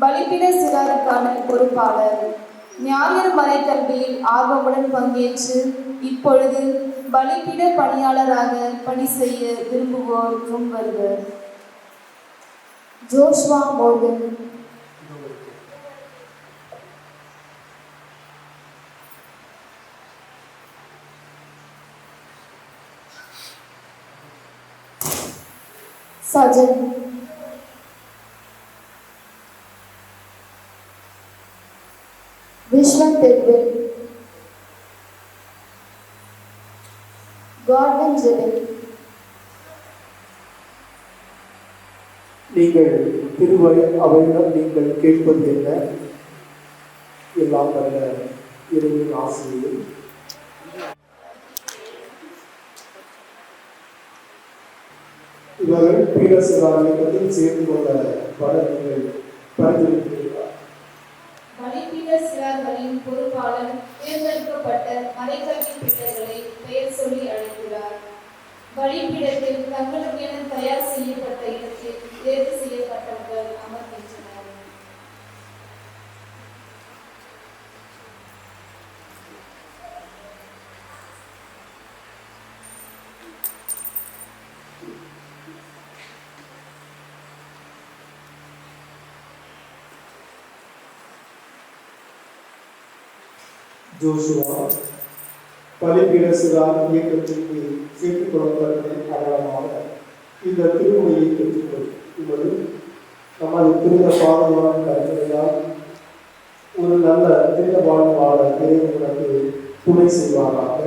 பலிப்பிட சிறாருக்கான பொறுப்பாளர். ஞாயிறு மறைக்கல்வியில் ஆர்வமுடன் பங்கேற்று இப்பொழுது பலிப்பிட பணியாளராக பணி செய்ய விரும்புவோர் முன்வருவர். Joshua Morgan Sajan. Viswanth Bedwell Gordon Jeban நீங்கள் திருவரை அவையிடம் நீங்கள் கேட்பது என்ன? எல்லாம் வல்ல இறைவன் ஆசிரியர். இவர்கள் பீடசிவா இயக்கத்தில் சேர்ந்து கொண்ட பல நீங்கள் பரிந்துரைக்கிறீர்களா பொறுப்பாளர் தேர்ந்தெடுக்கப்பட்ட மறைக்கல்வி பிள்ளைகளை பெயர் சொல்லி அழைக்கிறார். பலிப்பீடத்தில் தங்களுக்கென தயார் செய்யப்பட்ட இடத்தில் தேர்வு ஜோஷுவா பலிபீடசிவா இயக்கத்திற்கு சேர்த்துக் கொள்ளப்பட்டதன் அடையாளமாக. இந்த திருமுறையை பெற்றுக்கொள்வது நமது திருந்த பாதுகாப்பு கருத்துரையால் ஒரு நல்ல திருந்த வாழ்வு இறைவனுக்கு துணை செய்வாராக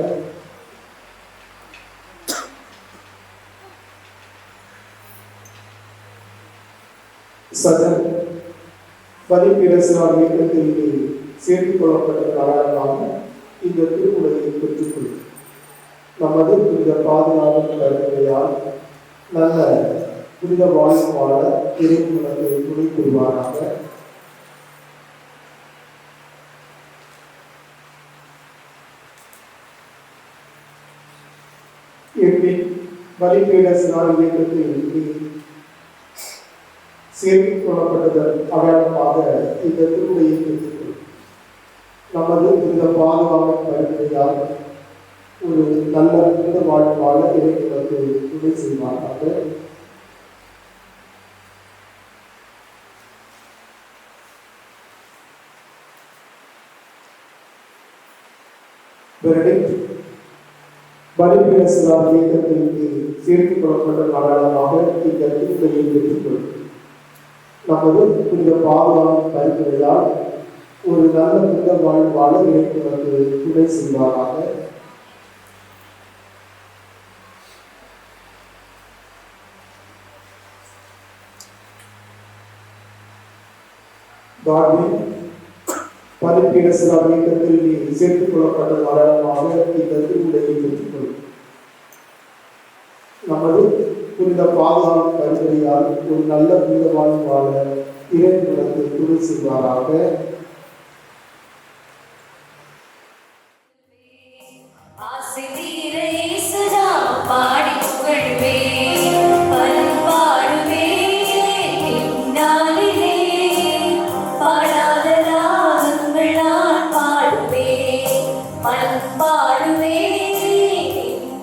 சஜன் பலிபீடசிவா இயக்கத்திற்கு சேர்த்துக் கொள்ளப்பட்ட காரணமாக இந்த திருமுறையை பெற்றுக்கொள்ளும். நமது புனித பாதுகாப்பு கருத்தையால் நல்ல புனித வாழ்வு வாழ துணை புரிவாராக. வழிபீட சிறார் இயக்கத்தில் சேர்த்துக் கொள்ளப்பட்டதன் அடையாளமாக இந்த திருமுறையை பெற்றுக்கொள் நமது இந்த பாதுகாப்பு கருத்தையால் ஒரு நல்ல புனித வாழ்வாக வாழ இறைவனுக்கு துணை செய்வாராக. இயக்கத்திற்கு சேர்த்துக் கொள்ளப்பட்ட அடையாளமாக இந்த திருமுறையை நமது இந்த பாதுகாப்பு பரிந்துரையால் ஒரு நல்ல புனித வாழ்வு வாழ இறைவனுக்கு துணை செய்வாராக. இயக்கத்தில் நீ சேர்த்துக் கொள்ளப்பட்ட மரணமாக இந்த பெற்றுக்கொள். நமது புனித பாதுகாப்பு பரிந்துரையால் ஒரு நல்ல புனித வாழ்வு இறைவனுக்கு துணை செய்வாராக. Amazing.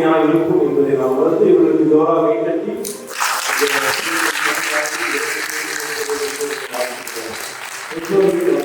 உறுதுணையாக இருக்கும் என்பதை நாம் உணர்ந்து இவர்களுக்கு ஜோராக கட்டி பெற்றோர்களுக்கு வாழ்த்துக்கள்.